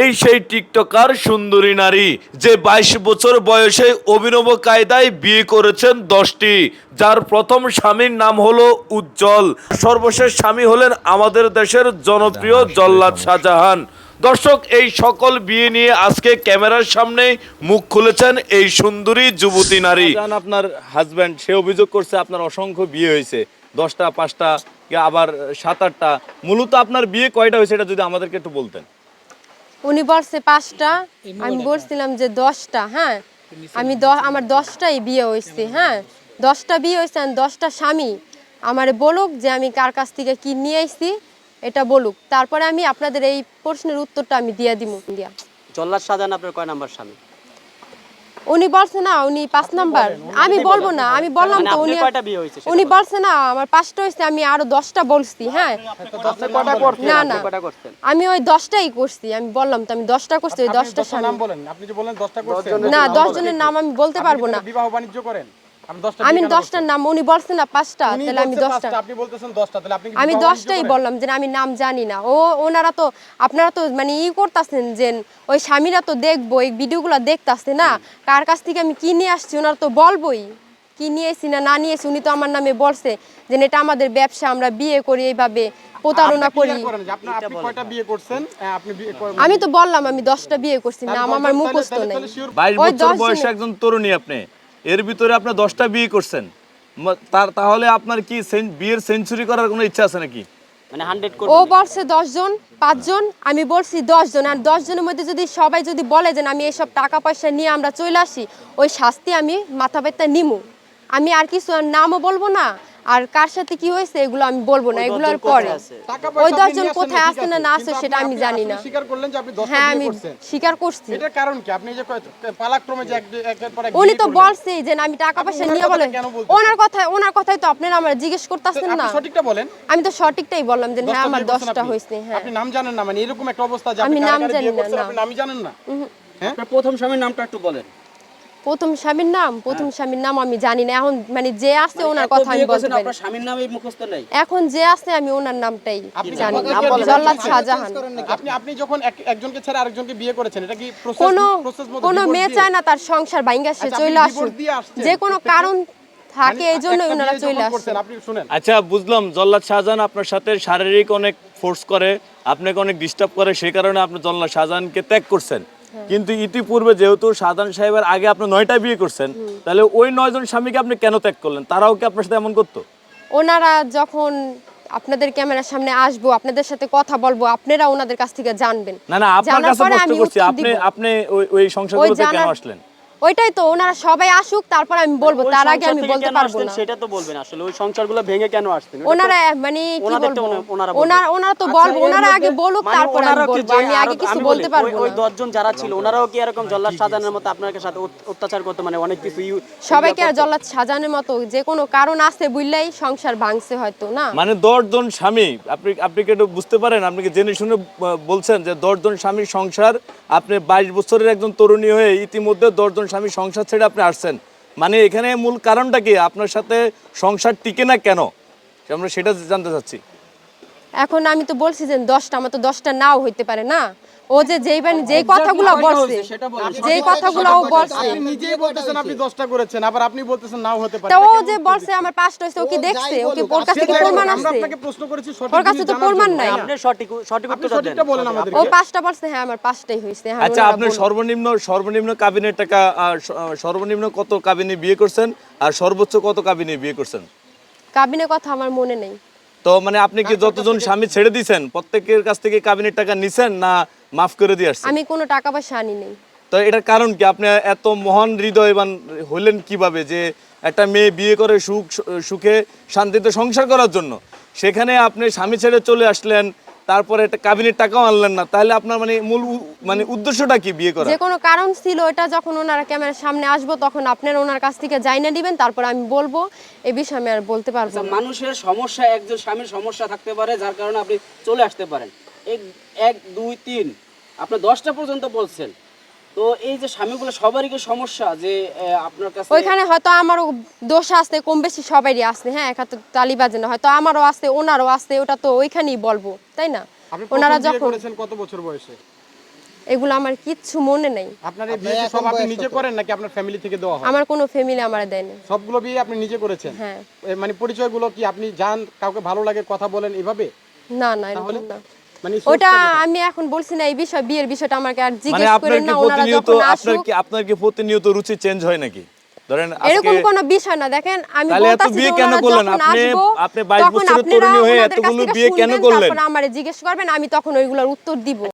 এই সেই টিকটকার সুন্দরী নারী যে বাইশ বছর বয়সে অভিনব কায়দায় বিয়ে করেছেন দশটি যার প্রথম স্বামীর নাম হলো উজ্জ্বল। সর্বশেষ স্বামী হলেন আমাদের দেশের জনপ্রিয় জল্লাদ শাহজাহান। দর্শক এই সকল বিয়ে নিয়ে আজকে ক্যামেরার সামনে মুখ খুলেছেন এই সুন্দরী যুবতী নারী। আপনার হাজব্যান্ড সে অভিযোগ করছে আপনার অসংখ্য বিয়ে হয়েছে। দশটা পাঁচটা কি আবার সাত আটটা। মূলত আপনার বিয়ে কয়টা হয়েছে এটা যদি আমাদেরকে একটু বলতেন। উনি বলছে পাঁচটা আমি বলছিলাম যে দশটা হ্যাঁ আমি আমার দশটাই বিয়ে হয়েছে হ্যাঁ দশটা বিয়ে হয়েছে আমি দশটা স্বামী। আমার বলুক যে আমি কার কাছ থেকে কি নিয়ে আসছি এটা বলুক। তারপরে আমি আপনাদের এই প্রশ্নের উত্তরটা আমি দিয়ে দিব দিয়া জল্লাদ শাহজাহান আপনার কয় নাম্বার স্বামী? উনি বলছে না উনি পাঁচ নাম্বার। আমি বলব না আমি বললাম মানে তো উনি কয়টা বিয়ে হয়েছে সেটা উনি। বলছে না আমার পাঁচটা হয়েছে আমি আরও দশটা বলছি হ্যাঁ? না, না। আমি ওই দশটাই করছি আমি বললাম তো আমি দশটা করছি ওই দশটা স্বামী নাম বলেন আপনি যে বলেন দশটা করছেন। না দশ জনের নাম আমি বলতে পারব না। বিবাহ বাণিজ্য করেন। আমি দশটার নাম উনি বলছে না পাঁচটা তাহলে আমি দশটা। আপনি বলতেছেন দশটা তাহলে আপনি আমি দশটাই বললাম যে আমি নাম জানি না। ও ওনারা তো আপনারা তো মানে ই করতেছেন যে ওই স্বামীরা তো দেখব এই ভিডিওগুলো দেখতাছে না। কার কাছ থেকে আমি কি নিয়ে আসছি ওনারা তো বলবোই। কি নিয়েছি না না নিয়েছি উনি তো আমার নামে বলছে যে এটা আমাদের ব্যবসা আমরা বিয়ে করি এইভাবে প্রতারণা করি clear করেন যে আপনি আপনি কয়টা বিয়ে করছেন? আপনি বিয়ে করেন আমি তো বললাম আমি দশটা বিয়ে করছি নাম আমার মুখস্থ নেই। ওই দশ বয়সে একজন তরুণী আপনি। এর ভিতরে আপনি দশটা বিয়ে করছেন। তার তাহলে আপনার কি বিয়ের সেঞ্চুরি করার কোনো ইচ্ছা আছে নাকি? মানে ও বলছে দশজন পাঁচজন আমি বলছি দশজন আর দশজনের মধ্যে যদি সবাই যদি বলে যে আমি এইসব টাকা পয়সা নিয়ে আমরা চলে আসি ওই শাস্তি আমি মাথা ব্যথা নিমু। আমি আর কিছু আর নামও বলব না। আর কার সাথে কি হয়েছে এগুলো আমি বলব না ওই এগুলোর পরে। ওই দশজন কোথায় আছে না না আছে সেটা আমি জানি না। স্বীকার করলেন যে আপনি দশটা হ্যাঁ আমি স্বীকার করছি। এটার কারণ কি? আপনি যে পালাক্রমে যে একের পর এক উনি তো। বলছেই যে আমি টাকা পয়সা নিয়ে বলে? ওনার কথায় ওনার কথাই তো আপনারা আমার জিজ্ঞেস করতেছেন আপনি না। সঠিকটা বলেন। আমি তো সঠিকটাই বললাম যে হ্যাঁ আমার বিয়ে করছেন দশটা আপনি? হয়েছে হ্যাঁ। আপনি নাম জানেন না মানে এরকম একটা অবস্থা যে আপনি আমি নাম কারে জানি না, আপনি নামই জানেন না। হ্যাঁ? প্রথম স্বামীর নামটা একটু বলেন। প্রথম স্বামীর নাম প্রথম স্বামীর নাম আমি জানি না। এখন মানে যে আছে ওনার কথা আমি বলতে পারি আপনার স্বামীর নামে মুখস্থ নেই। এখন যে আছে আমি ওনার নামটাই জানি জল্লাদ শাহজাহান। আপনি আপনি যখন একজনকে ছেড়ে আরেকজনকে বিয়ে করেছেন এটা কি প্রসেস কোনো প্রসেস মতো কোনো মেয়ে চায় না তার সংসার ভাঙ্গা সে আচ্ছা, চলে আসুক। আসছেন। যে কোনো কারণ থাকে মানে এই জন্য ওনারা চলে করছেন, আপনি শুনেন। আচ্ছা বুঝলাম জল্লাদ শাহজাহান আপনার সাথে শারীরিক অনেক ফোর্স করে আপনাকে অনেক ডিস্টার্ব করে সেই কারণে আপনি জল্লাদ শাহজাহানকে ত্যাগ করছেন। কিন্তু ইতিপূর্বে যেহেতু সাধারণ সাহেবের আগে আপনি নয়টা বিয়ে করছেন তাহলে ওই নয়জন স্বামীকে আপনি কেন ত্যাগ করলেন? তারাও কি আপনার সাথে এমন করতো? ওনারা যখন আপনাদের ক্যামেরার সামনে আসব আপনাদের সাথে কথা বলব আপনারা ওনাদের কাছ থেকে জানবেন। না না আপনার কাছে প্রশ্ন করছি আপনি আপনি ওই ওই সংসারগুলোতে কেন আসলেন? ওইটাই তো ওনারা সবাই আসুক তারপর আমি বলব তার আগে আমি বলতে পারব না। সেটা তো বলবেন আসলে ওই সংসারগুলো ভেঙে কেন আসছেন ওনারা মানে কি বলব? ওনারা ওনারা ওনারা তো আচ্ছা, বলব ওনারা আগে বলুক মানে তারপর আমি বলব। আমি আগে কিছু বলতে পারব ওই- ওই না। দশজন যারা ছিল ওনারাও কি এরকম জল্লাদ সাজানের মতো আপনার সাথে অত্যাচার করতো? মানে অনেক কিছু সবাইকে আর জল্লাদ সাজানোর মতো যে কোনো কারণ আছে বুঝলেই সংসার ভাঙছে হয়তো না? মানে দশজন স্বামী আপনি আপনি কি একটু বুঝতে পারেন? আপনি কি জেনে শুনে বলছেন যে দশজন স্বামী সংসার আপনি বাইশ বছরের একজন তরুণী হয়ে ইতিমধ্যে দশজন স্বামীর সংসার ছেড়ে আপনি আসছেন। মানে এখানে মূল কারণটা কি? আপনার সাথে সংসার টিকে না কেন? আমরা সেটা জানতে চাচ্ছি। এখন আমি তো বলছি যে দশটা আমার তো দশটা নাও হইতে পারে না। ও যে যেই বানি যেই কথাগুলো বলছে। যেই কথাগুলো ও বলছে। আপনি নিজেই বলতেছেন আপনি দশটা করেছেন আবার আপনি বলতেছেন নাও হতে পারে। তা ও যে বলছে আমার পাঁচটা হয়েছে ও কি দেখছে? ও কি ওর কাছে কি প্রমাণ আমরা আপনাকে প্রশ্ন করেছি সঠিক ওর কাছে তো প্রমাণ নাই। আপনি সঠিক সঠিক উত্তরটা দেন। সঠিকটা বলেন আমাদের ও পাঁচটা বলছে হ্যাঁ আমার পাঁচটাই হয়েছে হ্যাঁ আচ্ছা আপনি সর্বনিম্ন সর্বনিম্ন কাবিনের টাকা সর্বনিম্ন কত কাবিনে বিয়ে করছেন? আর সর্বোচ্চ কত কাবিনে বিয়ে করছেন? কাবিনের কথা আমার মনে নেই। তো মানে আপনি কি যতজন স্বামী ছেড়ে দিয়েছেন প্রত্যেকের কাছ থেকে কাবিনের টাকা নিছেন না মাফ করে দিয়ে আসছেন? আমি কোনো টাকা পয়সা আনি নেই। তো এটার কারণ কি? আপনি এত মহান হৃদয়বান হলেন কীভাবে যে একটা মেয়ে বিয়ে করে সুখ সুখে শান্তিতে সংসার করার জন্য? সেখানে আপনি স্বামী ছেড়ে চলে আসলেন তারপরে একটা কাবিনের টাকাও আনলেন না। তাহলে আপনার মানে মূল মানে উদ্দেশ্যটা কি বিয়ে করা যে কোনো কারণ ছিল এটা যখন ওনারা ক্যামেরার সামনে আসব তখন আপনার ওনার কাছ থেকে জাইনা দিবেন তারপর আমি বলব। এই বিষয়ে আমি আর বলতে পারব আচ্ছা, না। মানুষের সমস্যা একজন স্বামীর সমস্যা থাকতে পারে যার কারণে আপনি চলে আসতে পারেন। এক এক দুই তিন আপনি দশটা পর্যন্ত বলছেন। তো এই যে স্বামীগুলো সবারই কি সমস্যা যে আপনার কাছে ওইখানে হয়তো আমারও দোষ আছে কম বেশি সবারই আছে হ্যাঁ একা তো তালিবাজে না হয়তো আমারও আছে ওনারও আছে ওটা তো ওইখানেই বলব তাই না? ওনারা যখন করেছেন কত বছর বয়সে? এগুলো আমার কিচ্ছু মনে নেই। আপনার এই বিয়ে সব আপনি নিজে করেন নাকি আপনার ফ্যামিলি থেকে দেওয়া হয়? আমার কোনো ফ্যামিলি আমার দেয়নি সবগুলো বিয়ে আপনি নিজে করেছেন? হ্যাঁ। মানে পরিচয়গুলো কি আপনি যান কাউকে ভালো লাগে কথা বলেন এভাবে? না না এরকম না। ওটা আমি এখন বলছি না এই বিষয় বিয়ের বিষয়টা আমাকে আর মানে জিজ্ঞেস করেন না ওনারা যখন আসুক আপনার কি আপনার কি প্রতিনিয়ত রুচি চেঞ্জ হয় নাকি ধরেন এরকম কোন বিষয় না দেখেন আমি বলতাছি বিয়ে কেন করলেন? যখন আপনি- আসব, আপনি 22 তখন বছরের আপনারা তরুণী হয়ে ওনাদের কাছ এতগুলো থেকে বিয়ে কেন শুনবেন, করলেন? তারপর আমারে জিজ্ঞেস করবেন আমি তখন ওইগুলোর উত্তর দিব